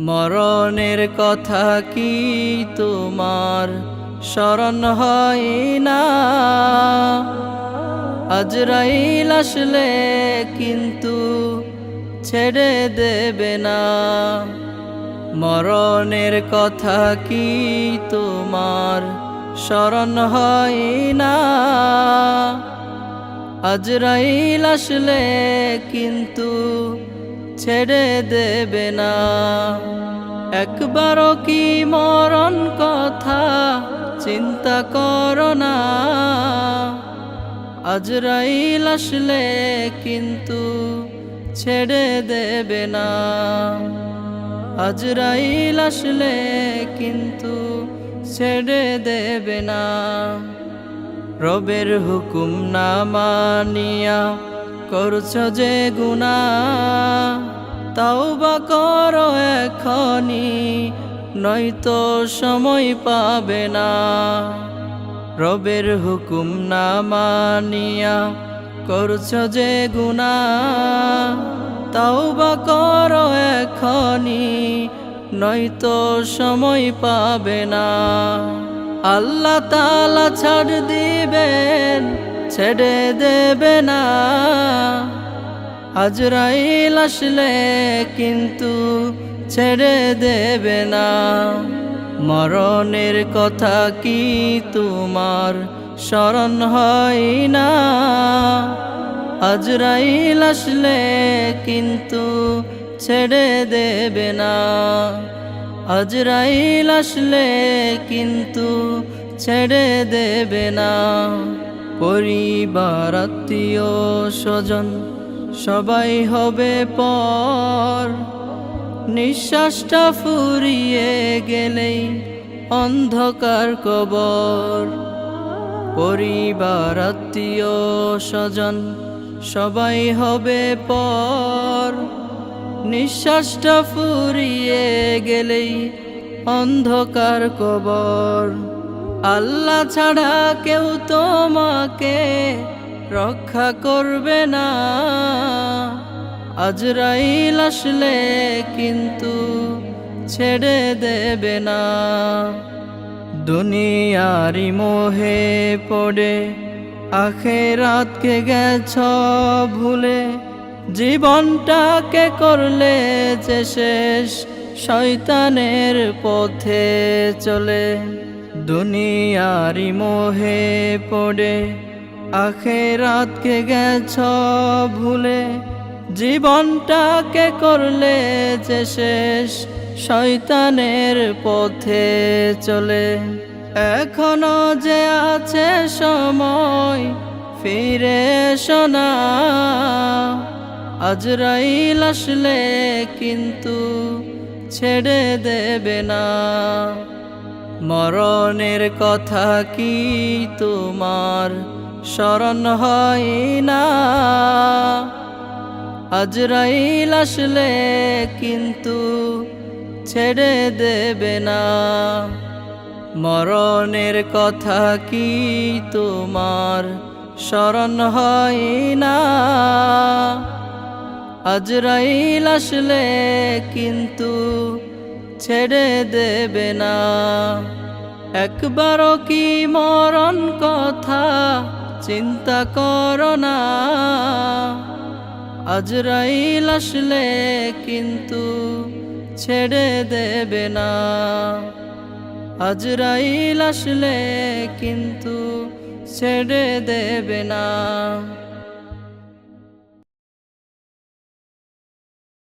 মরণের কথা কি তোমার? স্মরণ হয় না। আজরাইল আসলে কিন্তু ছেড়ে দেবে না। মরণের কথা কি তোমার? স্মরণ হয় না। আজরাইল আসলে কিন্তু ছেড়ে দেবে না। একবারও কি মরণ কথা চিন্তা করো না। আজরাইল আসলে কিন্তু ছেড়ে দেবে না। আজরাইল আসলে কিন্তু ছেড়ে দেবে না। রবের হুকুম না মানিয়া করছ যে গুণা তাও বা করো এখনি নয়তো সময় পাবে না। রবের হুকুম না মানিয়া করছ যে গুণা তাও বা করো এখনি নয়তো সময় পাবে না। আল্লাহ তালা ছাড় দিবেন ছেড়ে দেবে না। আজরাইল আসলে কিন্তু ছেড়ে দেবে না। মরণের কথা কি তোমার স্মরণ হয় না? আজরাইল আসলে কিন্তু ছেড়ে দেবে না। আজরাইল আসলে কিন্তু ছেড়ে দেবে না। পরিবার, আত্মীয়, স্বজন, সবাই হবে পর। নিঃশ্বাসটা ফুরিয়ে গেলেই অন্ধকার কবর। পরিবার, আত্মীয়, স্বজন, সবাই হবে পর। নিঃশ্বাসটা ফুরিয়ে গেলেই অন্ধকার কবর। আল্লাহ ছাড়া কেউ তোমাকে রক্ষা করবে না। আজরাইল আসলে কিন্তু ছেড়ে দেবে না। দুনিয়ারি মোহে পড়ে, আখেরাতকে গেছ ভুলে, জীবনটাকে করলে যে শেষ, শয়তানের পথে চলে। দুনিয়ারি মোহে পড়ে, আখেরাতকে গেছ ভুলে, জীবনটাকে করলে যে শেষ, শয়তানের পথে চলে। এখনও যে আছে সময়, ফিরে শোনা আজরাইল আসলে কিন্তু ছেড়ে দেবে না। মরণের কথা কি তোমার স্মরণ হয় না? আজরাইল আসলে কিন্তু ছেড়ে দেবে না। মরণের কথা কি তোমার স্মরণ হয় না? আজরাইল আসলে কিন্তু ছেড়ে দেবে না। একবারও কি মরণ কথা চিন্তা করো না। আজরাইল আসলে কিন্তু ছেড়ে দেবে না। আজরাইল আসলে কিন্তু ছেড়ে দেবে না।